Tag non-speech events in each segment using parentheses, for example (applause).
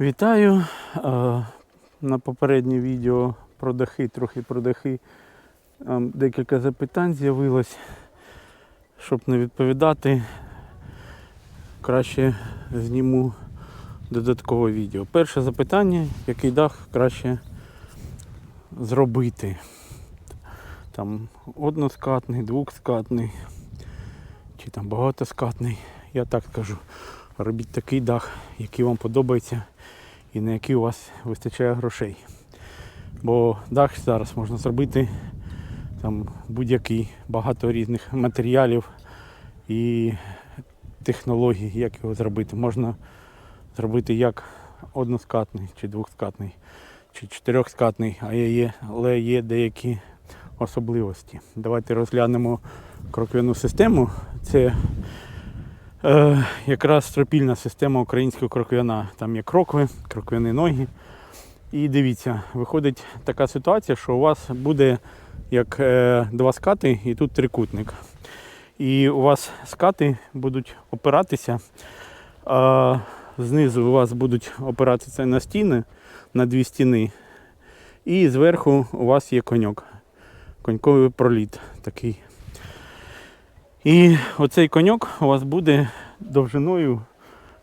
Вітаю. Е, На попереднє відео про дахи, трохи про дахи. Ем, Декілька запитань з'явилось. Щоб не відповідати, краще зніму додаткове відео. Перше запитання, який дах краще зробити. Там односкатний, двохскатний чи там багатоскатний. Я так скажу. Робіть такий дах, який вам подобається і на який у вас вистачає грошей. Бо дах зараз можна зробити там будь-який, багато різних матеріалів і технологій, як його зробити. Можна зробити як односкатний, чи двохскатний, чи чотирьохскатний, але є деякі особливості. Давайте розглянемо кроквяну систему. Це е, якраз стропільна система українського кроквяна. Там є крокви, кроквяні ноги. І дивіться, виходить така ситуація, що у вас буде як е, два скати і тут трикутник. І у вас скати будуть опиратися, а знизу у вас будуть опиратися на стіни, на дві стіни. І зверху у вас є коньок. Коньковий проліт такий. І оцей коньок у вас буде довжиною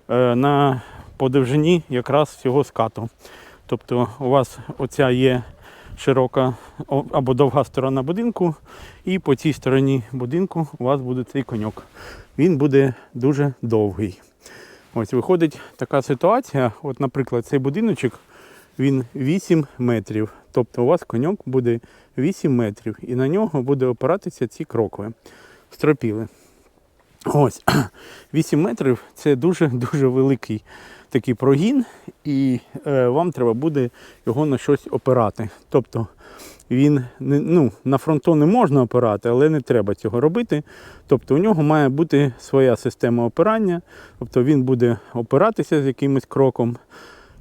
е, на, по довжині якраз всього скату. Тобто у вас оця є широка або довга сторона будинку, і по цій стороні будинку у вас буде цей коньок. Він буде дуже довгий. Ось виходить така ситуація. От, наприклад, цей будиночок він 8 метрів. Тобто у вас коньок буде 8 метрів, і на нього буде опиратися ці крокви. Стропіли. Ось (clears throat) 8 метрів це дуже дуже великий такий прогін, і е, вам треба буде його на щось опирати. Тобто він не, ну, на фронтон не можна опирати, але не треба цього робити. Тобто у нього має бути своя система опирання, тобто він буде опиратися з якимось кроком.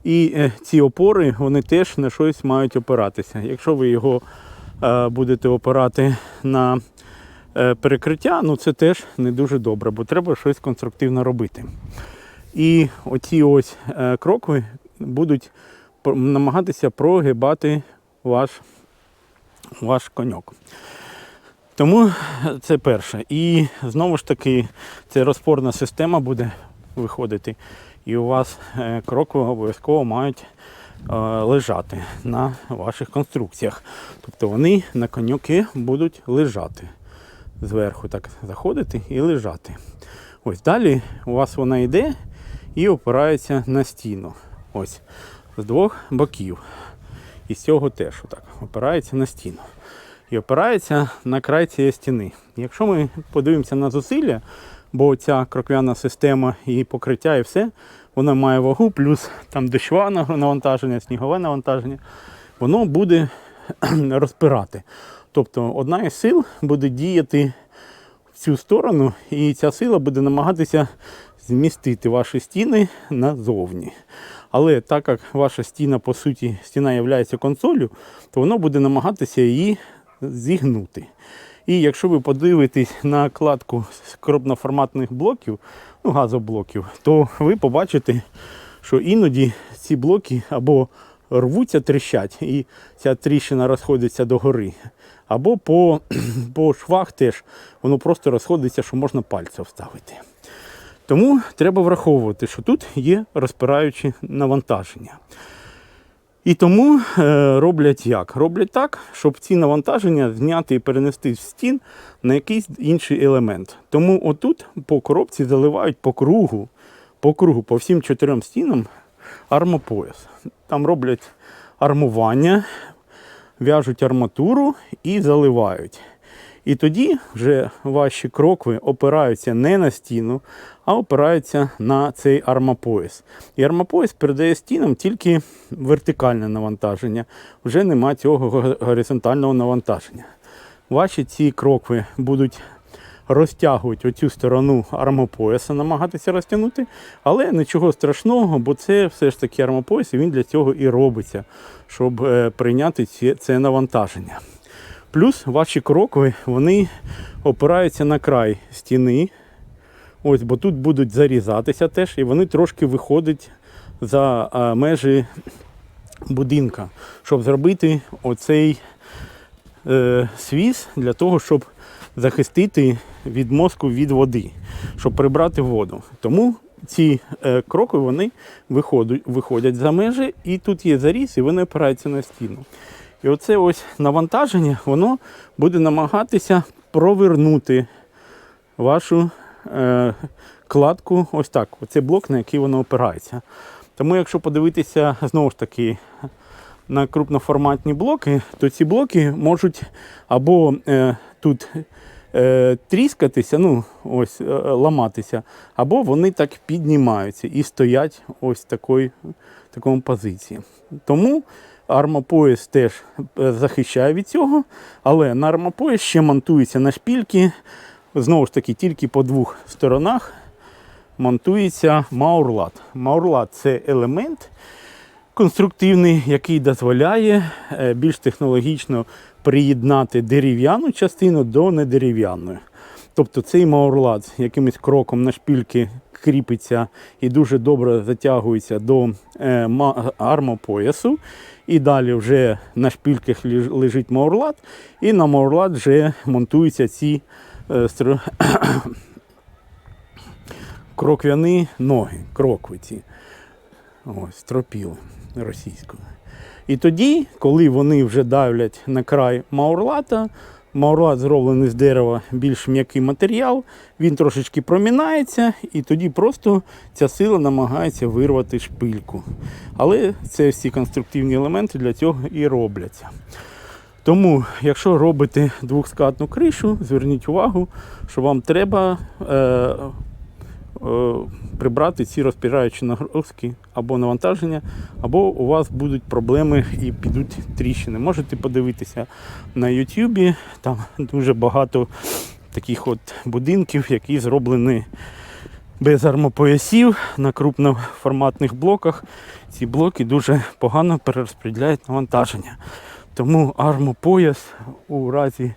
І е, ці опори вони теж на щось мають опиратися. Якщо ви його е, будете опирати на перекриття, ну це теж не дуже добре, бо треба щось конструктивно робити. І оці ось е, крокви будуть намагатися прогибати ваш, ваш коньок. Тому це перше. І знову ж таки, це розпорна система буде виходити. І у вас е, крокви обов'язково мають е, лежати на ваших конструкціях. Тобто вони на коньоки будуть лежати. Зверху так заходити і лежати. Ось далі у вас вона йде і опирається на стіну. Ось з двох боків. І з цього теж отак опирається на стіну. І опирається на край цієї стіни. Якщо ми подивимося на зусилля, бо ця кроквяна система і покриття, і все, вона має вагу, плюс там дощове навантаження, снігове навантаження, воно буде (clears throat) розпирати. Тобто одна із сил буде діяти в цю сторону, і ця сила буде намагатися змістити ваші стіни назовні. Але так як ваша стіна, по суті, стіна є консолью, то воно буде намагатися її зігнути. І якщо ви подивитесь на кладку з крупноформатних блоків, ну, газоблоків, то ви побачите, що іноді ці блоки або рвуться, тріщать, і ця тріщина розходиться догори, або по, (clears throat) по швах теж воно просто розходиться, що можна пальця вставити. Тому треба враховувати, що тут є розпираючі навантаження. І тому е, роблять як? Роблять так, щоб ці навантаження зняти і перенести з стін на якийсь інший елемент. Тому отут по коробці заливають по кругу, по кругу, по всім чотирьом стінам армопояс. Там роблять армування, в'яжуть арматуру і заливають. І тоді вже ваші крокви опираються не на стіну, а опираються на цей армопояс. І армопояс передає стінам тільки вертикальне навантаження, вже нема цього горизонтального навантаження. Ваші ці крокви будуть розтягувати оцю сторону армопояса, намагатися розтягнути, але нічого страшного, бо це все ж таки армопояс, і він для цього і робиться, щоб е, прийняти це навантаження. Плюс ваші крокви вони опираються на край стіни. Ось, бо тут будуть зарізатися теж, і вони трошки виходять за е, межі будинка, щоб зробити оцей е, свіз для того, щоб захистити від мозку від води, щоб прибрати воду. Тому ці е, кроки вони виходять, за межі, і тут є заріз, і вони опираються на стіну. І оце ось навантаження, воно буде намагатися провернути вашу е, кладку ось так. Оце блок, на який воно опирається. Тому, якщо подивитися знову ж таки на крупноформатні блоки, то ці блоки можуть або е, тут е, тріскатися, ну ось е, ламатися, або вони так піднімаються і стоять ось такої, такому позиції. Тому армопояс теж е, захищає від цього, але на армопояс ще монтуються на шпільки, знову ж таки, тільки по двох сторонах монтується маурлат. Маурлат це елемент конструктивний, який дозволяє е, більш технологічно приєднати дерев'яну частину до недерев'яної. Тобто цей маурлат якимось кроком на шпільки кріпиться і дуже добре затягується до е, армопоясу. І далі вже на шпільках лежить маурлат, і на маурлат вже монтуються ці е, (coughs) кроквяні ноги, крокви ці. Ось, тропіли російською. І тоді, коли вони вже давлять на край маурлата, маурлат зроблений з дерева більш м'який матеріал, він трошечки промінається, і тоді просто ця сила намагається вирвати шпильку. Але це всі конструктивні елементи для цього і робляться. Тому, якщо робите двохскатну кришу, зверніть увагу, що вам треба е, прибрати ці розпираючі нагрузки або навантаження, або у вас будуть проблеми і підуть тріщини. Можете подивитися на Ютубі, там дуже багато таких от будинків, які зроблені без армопоясів на крупноформатних блоках. Ці блоки дуже погано перерозподіляють навантаження. Тому армопояс у разі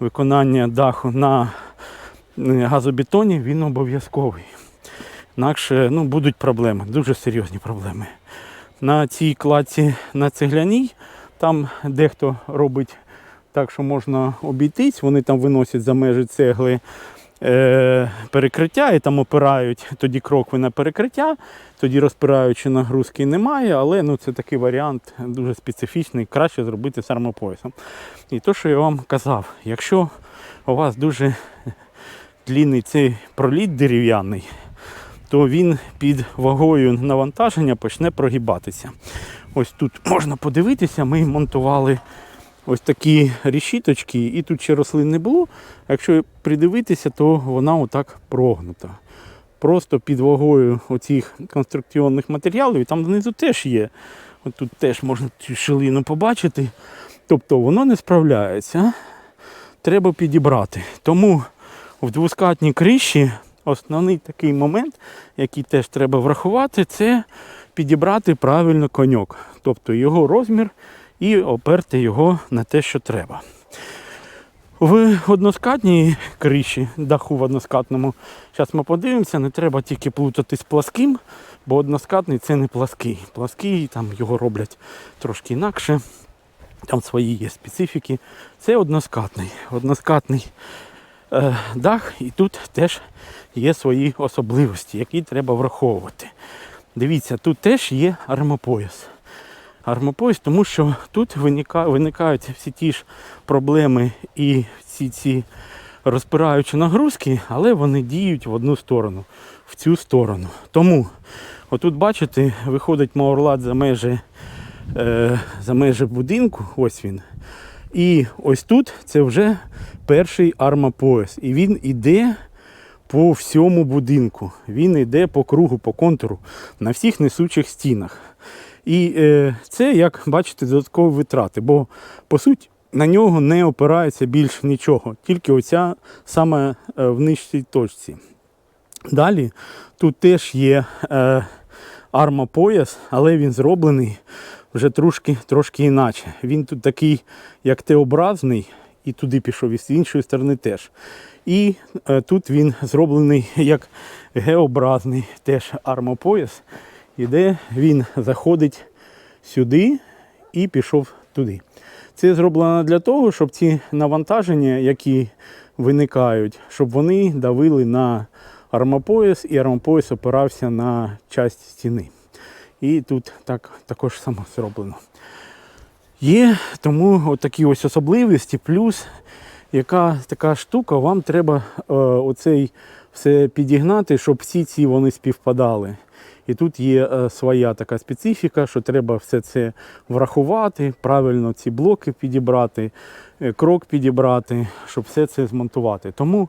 виконання даху на е, газобетоні він обов'язковий. Інакше ну, будуть проблеми, дуже серйозні проблеми. На цій кладці на цегляній, там дехто робить так, що можна обійтись, вони там виносять за межі цегли е, перекриття і там опирають тоді крокви на перекриття, тоді розпираючи нагрузки немає, але ну, це такий варіант дуже специфічний, краще зробити з армопоясом. І то, що я вам казав, якщо у вас дуже длінний цей проліт дерев'яний, то він під вагою навантаження почне прогибатися. Ось тут можна подивитися, ми монтували ось такі решіточки, і тут ще рослин не було. Якщо придивитися, то вона отак прогнута. Просто під вагою оцих конструкційних матеріалів, і там знизу теж є. От тут теж можна цю шилину побачити. Тобто воно не справляється. Треба підібрати. Тому в двоскатній криші основний такий момент, який теж треба врахувати, це підібрати правильно коньок. Тобто його розмір і оперти його на те, що треба. В односкатній криші, даху в односкатному, зараз ми подивимося, не треба тільки плутати з пласким, бо односкатний це не плаский. Плаский, там його роблять трошки інакше, там свої є специфіки. Це односкатний. Односкатний дах, і тут теж є свої особливості, які треба враховувати. Дивіться, тут теж є армопояс. Армопояс, тому що тут виникають всі ті ж проблеми і всі ці розпираючі нагрузки, але вони діють в одну сторону, в цю сторону. Тому, отут, бачите, виходить маурлат за межі, е, за межі будинку, ось він. І ось тут це вже перший армопояс. І він іде по всьому будинку. Він йде по кругу, по контуру, на всіх несучих стінах. І е, це, як бачите, додаткові витрати, бо по суті на нього не опирається більш нічого, тільки оця саме е, в нижчій точці. Далі тут теж є е, армопояс, але він зроблений вже трошки, трошки іначе. Він тут такий, як Т-образний, і туди пішов, і з іншої сторони теж. І е, тут він зроблений (laughs) як Г-образний теж армопояс. іде, він заходить сюди і пішов туди. Це зроблено для того, щоб ці навантаження, які виникають, щоб вони давили на армопояс, і армопояс опирався на часть стіни. І тут так також само зроблено. Є тому такі ось особливості, плюс яка така штука, вам треба е, оцей все підігнати, щоб всі ці вони співпадали. І тут є е, своя така специфіка, що треба все це врахувати, правильно ці блоки підібрати, е, крок підібрати, щоб все це змонтувати. Тому,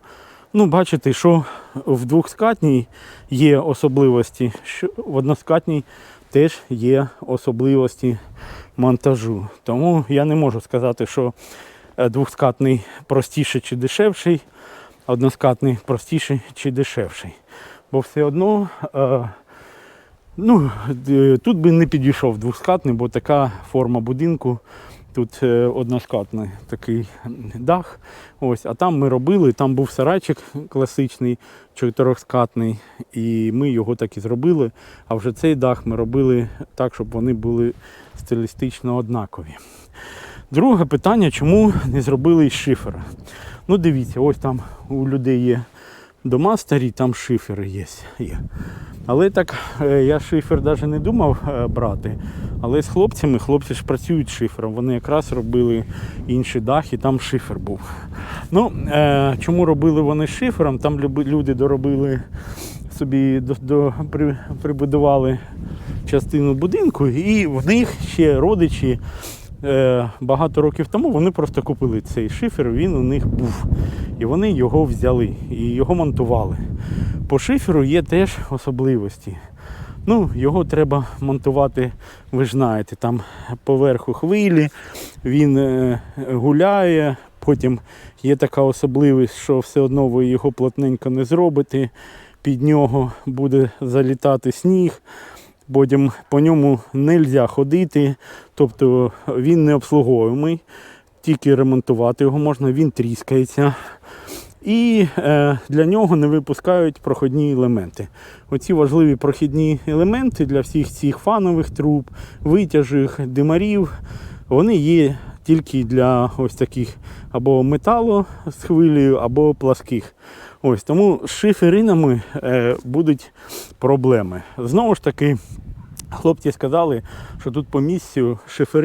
ну, бачите, що в двохскатній є особливості, що в односкатній теж є особливості монтажу. Тому я не можу сказати, що е, двохскатний простіший чи дешевший, односкатний простіший чи дешевший. Бо все одно е, ну, тут би не підійшов двохскатний, бо така форма будинку. Тут е, односкатний такий дах. Ось, а там ми робили, там був сарайчик класичний, чотирьохскатний, і ми його так і зробили. А вже цей дах ми робили так, щоб вони були стилістично однакові. Друге питання, чому не зробили із шифера? Ну, дивіться, ось там у людей є дома старі, там шифери є. Але так е, я шифер навіть не думав е, брати. Але з хлопцями, хлопці ж працюють шифером. Вони якраз робили інший дах і там шифер був. Ну, е, чому робили вони шифером? Там люди доробили собі до, до, при, прибудували частину будинку, і в них ще родичі багато років тому вони просто купили цей шифер, він у них був. І вони його взяли і його монтували. По шиферу є теж особливості. Ну, його треба монтувати, ви ж знаєте, там поверху хвилі, він е, гуляє, потім є така особливість, що все одно ви його плотненько не зробите, під нього буде залітати сніг, потім по ньому не можна ходити, тобто він не обслуговуємий, тільки ремонтувати його можна, він тріскається. І е, для нього не випускають проходні елементи. Оці важливі прохідні елементи для всіх цих фанових труб, витяжих, димарів, вони є тільки для ось таких або металу з хвилею, або пласких. Ось тому з шиферинами е, будуть проблеми. Знову ж таки, хлопці сказали, що тут по місцю шифери